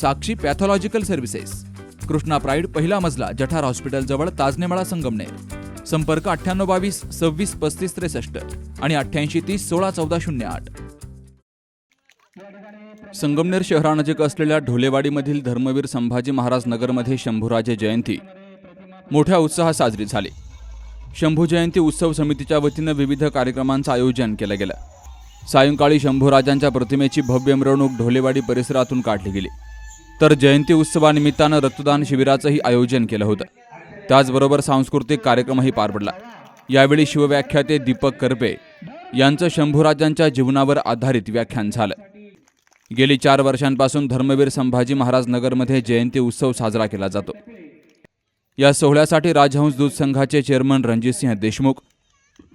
Sakshi pathological services. Krishna pride पहिला मजला जठार हॉस्पिटलजवळ ताजनेमाळा संगमनेर. संपर्क अठ्ठ्याण्णव बावीस सव्वीस पस्तीस त्रेसष्ट आणि अठ्ठ्याऐंशी तीस सोळा चौदा शून्य आठ. संगमनेर शहरानजीक असलेल्या ढोलेवाडीमधील धर्मवीर संभाजी महाराज नगरमध्ये शंभूराजे जयंती. मोठ्या उत्साहात साजरी झाली. शंभू जयंती उत्सव समितीच्या वतीनं विविध कार्यक्रमांचं आयोजन केलं गेलं. सायंकाळी शंभूराजांच्या प्रतिमेची भव्य मिरवणूक ढोलेवाडी परिसरातून काढली गेली. तर जयंती उत्सवानिमित्तानं रक्तदान शिबिराचंही आयोजन केलं होतं. त्याचबरोबर सांस्कृतिक कार्यक्रमही पार पडला. यावेळी शिवव्याख्याते दीपक करपे यांचं शंभूराजांच्या जीवनावर आधारित व्याख्यान झालं. गेली चार वर्षांपासून धर्मवीर संभाजी महाराज नगरमध्ये जयंती उत्सव साजरा केला जातो. या सोहळ्यासाठी राजहंस दूध संघाचे चेअरमन रणजितसिंह देशमुख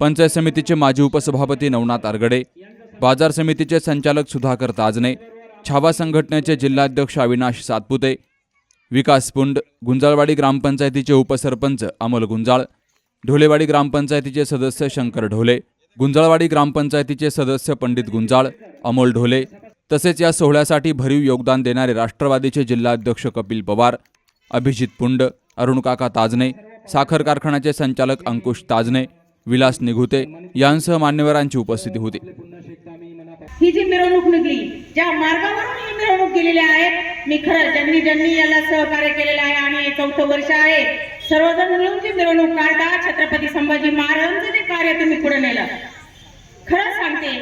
पंचायत समितीचे माजी उपसभापती नवनाथ आरगडे बाजार समितीचे संचालक सुधाकर ताजने छावा संघटनेचे जिल्हाध्यक्ष अविनाश सातपुते विकास पुंड गुंजाळवाडी ग्रामपंचायतीचे उपसरपंच अमोल गुंजाळ ढोलेवाडी ग्रामपंचायतीचे सदस्य शंकर ढोले गुंजाळवाडी ग्रामपंचायतीचे सदस्य पंडित गुंजाळ अमोल ढोले तसेच या सोहळ्यासाठी भरीव योगदान देणारे राष्ट्रवादीचे जिल्हाध्यक्ष कपिल पवार अभिजित पुंड अरुणकाका ताजने साखर कारखान्याचे संचालक अंकुश ताजने विलास निघुते यांसह मान्यवरांची उपस्थिती होती. ही जी मिरवणूक निघली ज्या मार्गावरून ही मिरवणूक गेलेली आहे मी खरं ज्यांनी ज्यांनी याला सहकार्य केलेलं आहे आणि चौथं वर्ष आहे सर्वजण मिळून जी मिरवणूक काढता छत्रपती संभाजी महाराजांचं जे कार्य तुम्ही पुढे नेलं. खरं सांगते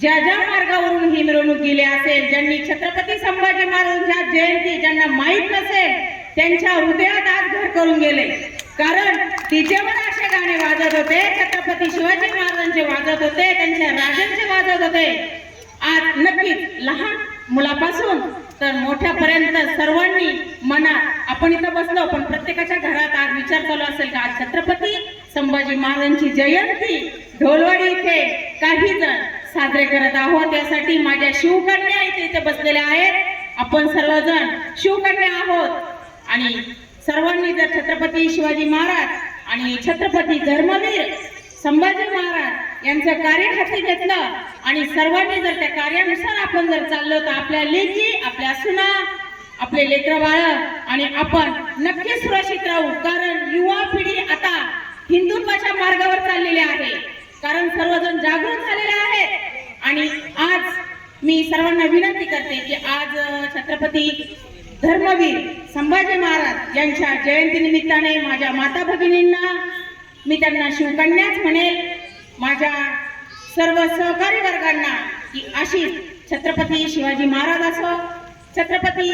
ज्या ज्या मार्गावरून ही मिरवणूक गेली असेल ज्यांनी छत्रपती संभाजी महाराजांच्या जयंती ज्यांना माहीत नसेल त्यांच्या हृदयात आज घर करून गेले. कारण तिच्यावर असे गाणे वाजत होते छत्रपती शिवाजी महाराजांचे वाजत होते त्यांच्या राजांचे वाजत होते आज नक्कीच लहान मुलापासून तर मोठ्यापर्यंत सर्वांनी मनात आपण इथं बसलो पण प्रत्येकाच्या घरात आज विचार चालू असेल का? आज छत्रपती संभाजी महाराजांची जयंती ढोलवाडी इथे काही जण साजरे करत आहोत. यासाठी माझ्या शिवकन्या इथे इथे बसलेल्या आहेत. आपण सर्वजण शिवकन्या आहोत. आणि सर्वांनी जर छत्रपती शिवाजी महाराज आणि छत्रपती धर्मवीर संभाजी महाराज यांचं कार्य हाती घेतलं आणि सर्वांनी जर त्या कार्यानुसार आपण जर चाललो तर आपल्या लेकी आपल्या सुना आपले लेकर बाळ आणि आपण नक्की सुरक्षित राहू. कारण युवा पिढी आता हिंदुत्वाच्या मार्गावर चाललेली आहे. कारण सर्वजण जागृत झालेले आहेत. आणि आज मी सर्वांना विनंती करते की आज छत्रपती धर्मवीर संभाजी महाराज यांच्या जयंती निमित्ताने माझ्या माता भगिनींना मी त्यांना शिवकन्याच म्हणेल. माझ्या सर्व सहकारी वर्गांना की अशीच छत्रपती शिवाजी महाराज असो छत्रपती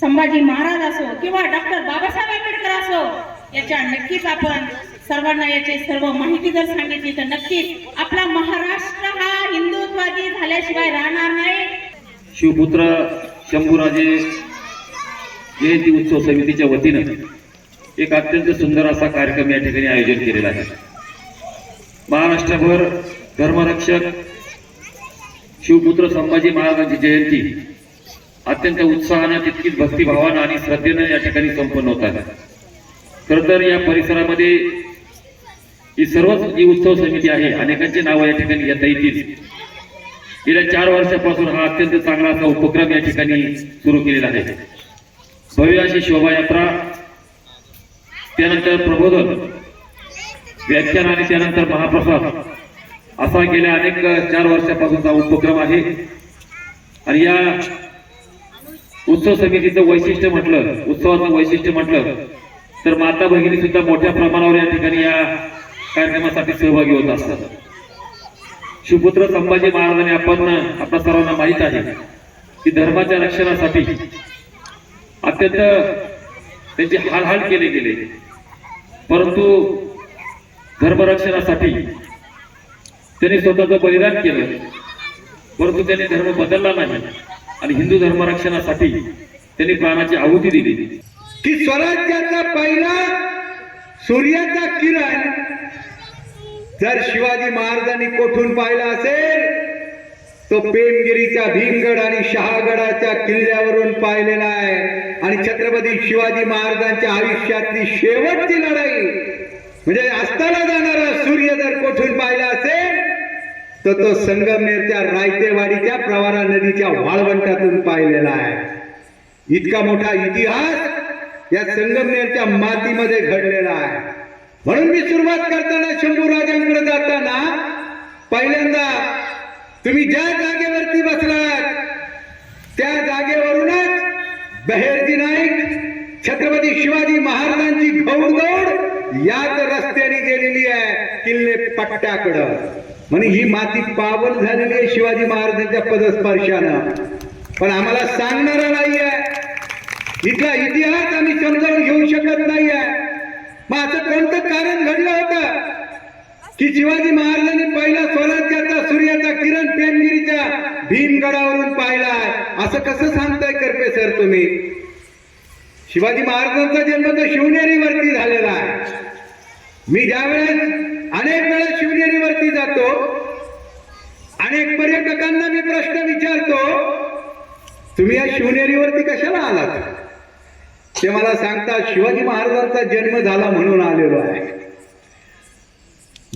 संभाजी महाराज असो किंवा डॉक्टर बाबासाहेब आंबेडकर असो याच्या नक्कीच आपण सर्वांना याची सर्व माहिती जर सांगितली तर नक्कीच आपला महाराष्ट्र हा हिंदुत्वादी झाल्याशिवाय राहणार नाही. शिवपुत्र शंभूराजे जयंती उत्सव समितीच्या वतीनं एक अत्यंत सुंदर असा कार्यक्रम या ठिकाणी आयोजन केलेला आहे. महाराष्ट्रभर धर्मरक्षक शिवपुत्र संभाजी महाराजांची जयंती. अत्यंत उत्साहानं तितकीच भक्तिभावानं आणि श्रद्धेनं या ठिकाणी संपन्न होत आहे. तर या परिसरामध्ये ही सर्वच जी उत्सव समिती आहे अनेकांची नावं या ठिकाणी घेता येतील गेल्या चार वर्षापासून हा अत्यंत चांगला असा उपक्रम या ठिकाणी सुरू केलेला आहे. भव्य अशी शोभायात्रा त्यानंतर प्रबोधन व्याख्यान आणि त्यानंतर महाप्रसाद. असा गेल्या अनेक चार वर्षापासूनचा उपक्रम आहे. आणि या उत्सव समितीचं वैशिष्ट्य म्हटलं उत्सवाचं वैशिष्ट्य म्हटलं तर माता भगिनी सुद्धा मोठ्या प्रमाणावर या ठिकाणी या कार्यक्रमासाठी सहभागी होत असतात. शिवपुत्र संभाजी महाराजांनी आपण आपल्या सर्वांना माहीत आहे की धर्माच्या रक्षणासाठी अत्यंत त्यांचे हालहाल केले गेले. परंतु धर्मरक्षणासाठी त्यांनी स्वतःचं बलिदान केलं. परंतु त्याने धर्म बदलला नाही. आणि हिंदू धर्मरक्षणासाठी त्यांनी प्राणाची आहुती दिली. की स्वराज्याचा पहिला सूर्याचा किरण जर शिवाजी महाराजांनी कोठून पाहिला असेल तो पेमगिरीच्या भीमगड आणि शहागडाच्या किल्ल्यावरून पाहिलेला आहे. आणि छत्रपती शिवाजी महाराजांच्या आयुष्यातली शेवटची लढाई म्हणजे अस्ताला जाणारा सूर्य जर कोठून पाहिला तर तो संगमनेरच्या रायतेवाडीच्या प्रवारा नदीच्या वाळवंटातून पाहिलेला आहे. इतका मोठा इतिहास या संगमनेरच्या मातीमध्ये घडलेला आहे. म्हणून मी सुरुवात करताना शंभू राजांकडे जाताना पहिल्यांदा तुम्ही ज्या जागेवरती बसलात त्या जागेवरूनच बहेरजी नाईक छत्रपती शिवाजी महाराजांची घौडदौड याच रस्त्याने गेलेली आहे किल्ले पट्ट्याकडं. म्हणे ही माती पावन झालेली आहे शिवाजी महाराजांच्या पदस्पर्शानं. पण आम्हाला सांगणारा नाही आहे इथला इतिहास आम्ही समजावून घेऊ शकत नाही आहे मग असं कोणतं कारण घडलं होतं? की शिवाजी महाराजांनी पहिला स्वराज्याचा सूर्याचा किरण प्रेमगिरीच्या भीमगडावरून पाहिला असं कसं सांगताय करपे सर तुम्ही? शिवाजी महाराजांचा जन्म तर शिवनेरीवरती झालेला आहे. मी ज्यावेळेस तुम्ही या शिवनेरीवरती कशाला आलात? ते मला सांगतात शिवाजी महाराजांचा जन्म झाला म्हणून आलेलो आहे.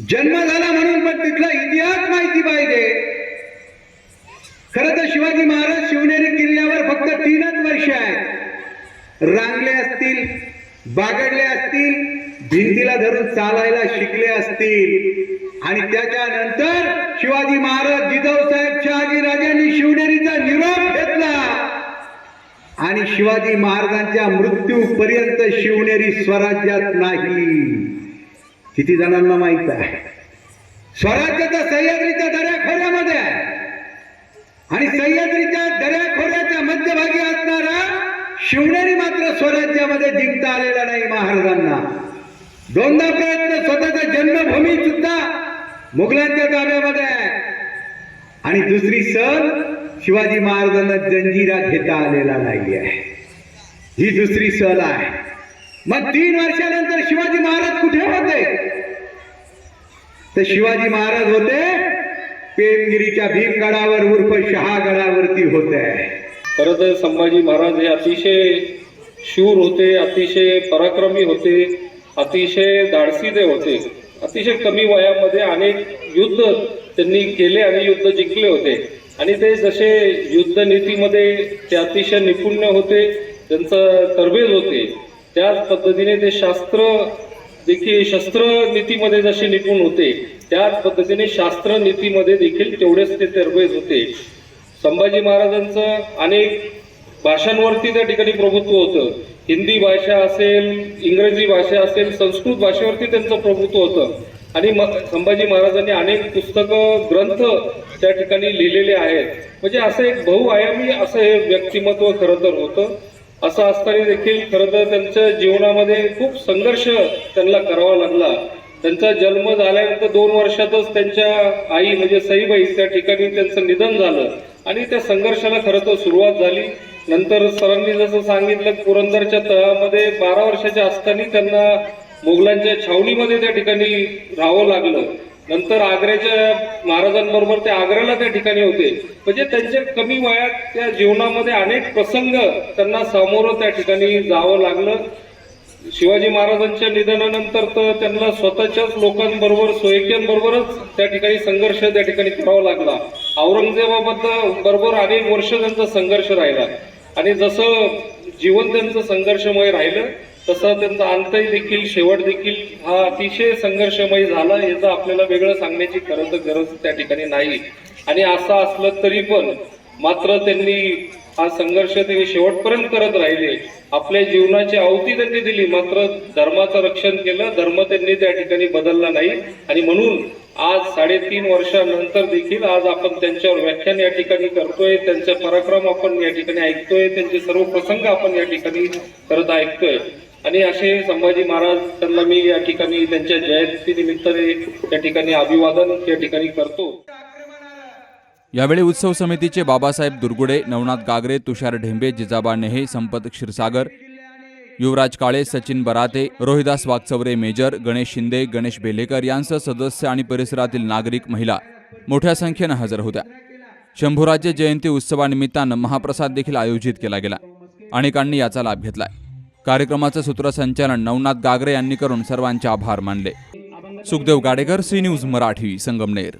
जन्म झाला म्हणून पण तिथला इतिहास माहिती पाहिजे. खर तर शिवाजी महाराज शिवनेरी किल्ल्यावर फक्त तीनच वर्ष आहेत. रांगले असतील बागडले असतील भिंतीला धरून चालायला शिकले असतील. आणि त्याच्यानंतर शिवाजी महाराज जिजाऊ साहेब शहाजी राजांनी शिवनेरीचा निरोप घेतला. आणि शिवाजी महाराजांच्या मृत्यूपर्यंत शिवनेरी स्वराज्यात नाही. किती जणांना माहीत आहे? स्वराज्याचा सह्याद्रीच्या दऱ्याखोऱ्यामध्ये आहे आणि सह्याद्रीच्या दऱ्याखोऱ्याच्या मध्यभागी असणारा शिवनेरी मात्र स्वराज्यामध्ये जिंकता आलेला नाही महाराजांना. दोनदा प्रयत्न स्वतःचा जन्मभूमी सुद्धा मुघलांच्या ताब्यामध्ये आहे. आणि दुसरी सण शिवाजी महाराजांना जंजिरा घेता आलेला नाही आहे ही दुसरी सहल आहे. मग तीन वर्षानंतर शिवाजी महाराज कुठे होते? तर शिवाजी महाराज होते पेमगिरीच्या भीमगडावर उर्फ शहागडावरती होते. खरं तर संभाजी महाराज हे अतिशय शूर होते अतिशय पराक्रमी होते अतिशय धाडसीदे होते अतिशय कमी वयामध्ये अनेक युद्ध त्यांनी केले आणि युद्ध जिंकले होते. आणि ते जसे युद्धनीतीमध्ये ते अतिशय निपुण्य होते त्यांचं तरबेज होते त्याच पद्धतीने ते शास्त्र देखील शस्त्र नीतीमध्ये जसे निपुण होते त्याच पद्धतीने शास्त्र नीतीमध्ये देखील तेवढेच ते तरबेज होते. संभाजी महाराजांचं अनेक भाषांवरती त्या ठिकाणी प्रभुत्व होतं. हिंदी भाषा असेल इंग्रजी भाषा असेल संस्कृत भाषेवरती त्यांचं प्रभुत्व होतं. आणि म संभाजी महाराजांनी अनेक पुस्तकं ग्रंथ त्या ठिकाणी लिहिलेले आहेत. म्हणजे असं एक बहुआयामी असं हे व्यक्तिमत्व खरं तर होतं. असं असताना देखील खरं तर त्यांच्या जीवनामध्ये खूप संघर्ष त्यांना करावा लागला. त्यांचा जन्म झाल्यानंतर दोन वर्षातच त्यांच्या आई म्हणजे सईबाई त्या ठिकाणी त्यांचं निधन झालं. आणि त्या संघर्षाला खरं तर सुरुवात झाली. नंतर सरांनी जसं सांगितलं पुरंदरच्या तळामध्ये बारा वर्षाच्या असताना त्यांना मुघलांच्या छावणीमध्ये त्या ठिकाणी राहावं लागलं. नंतर आग्र्याच्या महाराजांबरोबर ते आग्र्याला त्या ठिकाणी होते. म्हणजे त्यांच्या कमी वयात त्या जीवनामध्ये अनेक प्रसंग त्यांना सामोरं त्या ठिकाणी जावं लागलं. शिवाजी महाराजांच्या निधनानंतर तर त्यांना स्वतःच्याच लोकांबरोबर सोयक्यांबरोबरच त्या ठिकाणी संघर्ष त्या ठिकाणी करावा लागला. औरंगजेबाबद्दल बरोबर अनेक वर्ष त्यांचा संघर्ष राहिला. आणि जसं जीवन त्यांचं संघर्षमय राहिलं तसं त्यांचा अंतही देखील शेवट देखील हा अतिशय संघर्षमय झाला याचं आपल्याला वेगळं सांगण्याची खरं तर गरज त्या ठिकाणी नाही. आणि असं असलं तरी पण मात्र त्यांनी हा संघर्ष ते शेवटपर्यंत करत राहिले. आपल्या जीवनाची आहुती त्यांनी दिली मात्र धर्माचं रक्षण केलं धर्म त्यांनी त्या ठिकाणी बदलला नाही. आणि म्हणून आज साडेतीन वर्षानंतर देखील आज आपण त्यांच्यावर व्याख्यान या ठिकाणी करतोय त्यांचा पराक्रम आपण या ठिकाणी ऐकतोय त्यांचे सर्व प्रसंग आपण या ठिकाणी करत ऐकतोय. आणि असे संभाजी महाराज त्यांना मी या ठिकाणी त्यांच्या जयंती निमित्ताने या ठिकाणी अभिवादन या ठिकाणी करतो. यावेळी उत्सव समितीचे बाबासाहेब दुर्गुडे नवनाथ गागरे तुषार ढेंबे जिजाबा नेहे संपत क्षीरसागर युवराज काळे सचिन बराते रोहिदास वागचौरे मेजर गणेश शिंदे गणेश बेलेकर यांसह सदस्य आणि परिसरातील नागरिक महिला मोठ्या संख्येनं हजर होत्या. शंभूराजे जयंती उत्सवानिमित्तानं महाप्रसाद देखील आयोजित केला गेला. अनेकांनी याचा लाभ घेतलाय. कार्यक्रमाचं सूत्रसंचालन नवनाथ गागरे यांनी करून सर्वांचे आभार मानले. Sukhdev Gadekar C news Marathi Sangamner.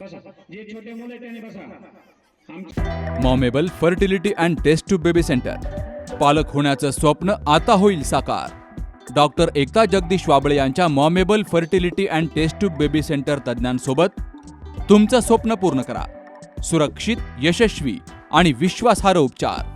मॉमेबल fertility and test tube baby centre. पालक होण्याचं स्वप्न आता होईल साकार. डॉक्टर एकता जगदीश वाबळे यांच्या मॉमेबल fertility and test tube baby centre तज्ज्ञांसोबत तुमचं स्वप्न पूर्ण करा. सुरक्षित यशस्वी आणि विश्वासार्ह उपचार.